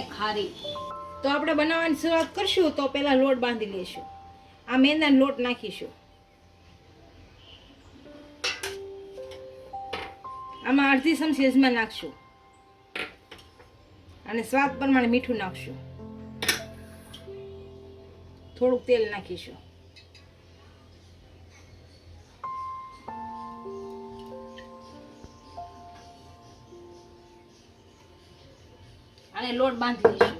આપણે ખારી. તો આપણે બનાવવાની શરૂઆત કરશું, તો પહેલાં લોટ બાંધી લેશું આ મેંદાનો લોટ નાખીશું. આમાં અડધી ચમચી અજમા નાખશું. અને સ્વાદ પ્રમાણે મીઠું નાખશું. થોડુંક તેલ નાખીશું. અને લોટ બાંધી દઈશું.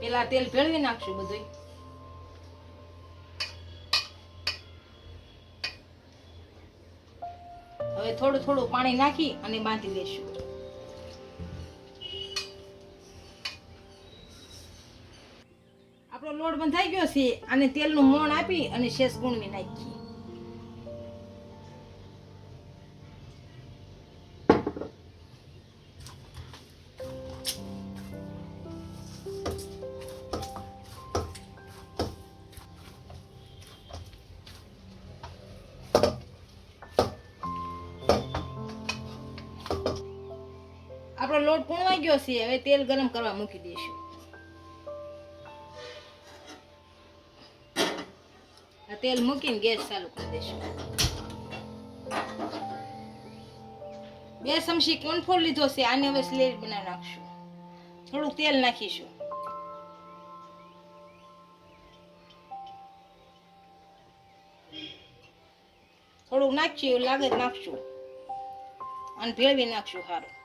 પેલા તેલ ભેળવી નાખશું બધું હવે થોડું થોડું પાણી નાખી અને બાંધી લેશું આપણો લોટ બંધાઈ ગયો છે અને તેલનું મોણ આપી અને શેષ ગુણવી નાખીએ આપણો લોટ પૂણવાઈ ગયો છે, હવે તેલ ગરમ કરવા મૂકી દઈશું. આ તેલ મૂકીને ગેસ ચાલુ કરી દઈશું. બે ચમચી કોનફોર લીધો છે, આને હવે સ્લેટ બનાવી નાખશું. થોડુંક તેલ નાખીશું. થોડુંક એવું લાગે નાખશું. અને ભેળવી નાખશું સારું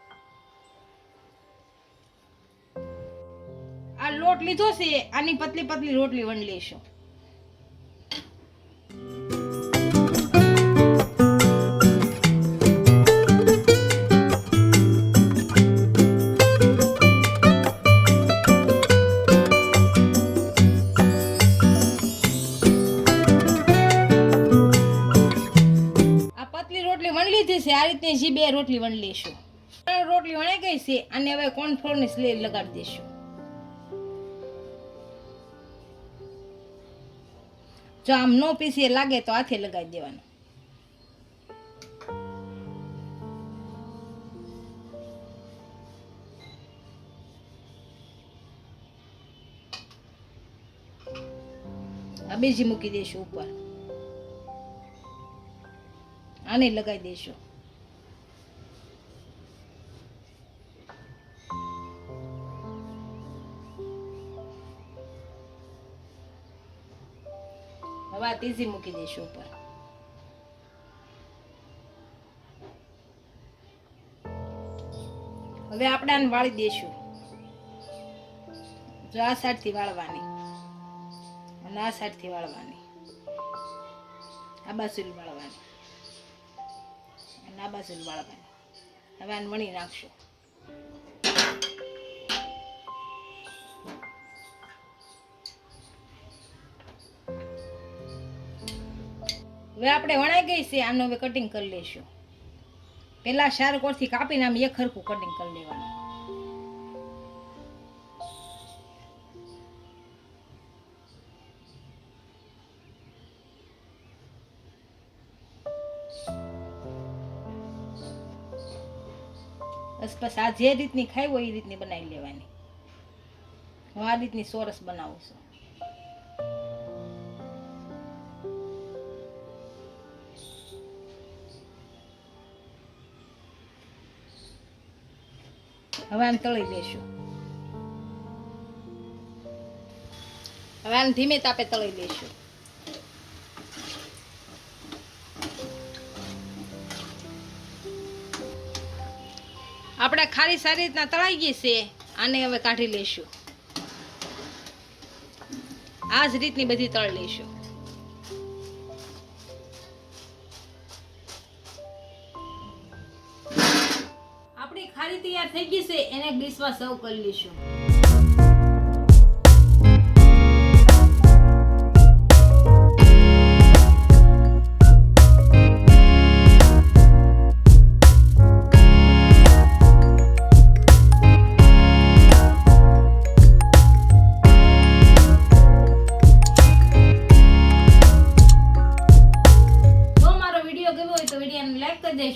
આ લોટ લીધો છે, આની પતલી પતલી રોટલી વણ લઈશું. વણ છે, આ રીતની જી બે રોટલી વણ લઈશું. રોટલી વણાઈ ગઈ છે, અને હવે કોર્નફ્લોરની સ્લેર લગાડી દઈશું. જો આમ નો પીસીએ, લાગે તો હાથે લગાવી દેવાનું. બીજી મૂકી દઈશું ઉપર. આને લગાવી દઈશું. હવે આ મૂકી દઈશું ઉપર. હવે આપણે વાળી દઈશું. જો આ સાઈડથી વાળવાની. અને આ સાઈડથી વાળવાની. આ બાજુ વાળવાની. અને આ બાજુ વાળવાની. હવે આને વણી નાખશું. હવે આપણે વણાઈ ગઈ છે, આનું હવે કટિંગ કરી લઈશું. પેલા ચાર કોરથી કાપીને આમ એક હરખું કટિંગ કરી લેવાનું. બસ બસ, આ જે રીતની ખાઈ હોય એ રીતની બનાવી લેવાની. હું આ રીતની સોરસ બનાવું છું. હવે આને તળી લેશું. હવે આને ધીમે તાપે તળી લેશું. આપણે ખારી સારી રીતના તળાઈ ગઈ છે, આને હવે કાઢી લેશું. આ જ રીતની બધી તળ લેશું. આપણી ખારી તૈયાર થઈ ગઈ છે એને ડીશમાં સર્વ કરી લઈશું.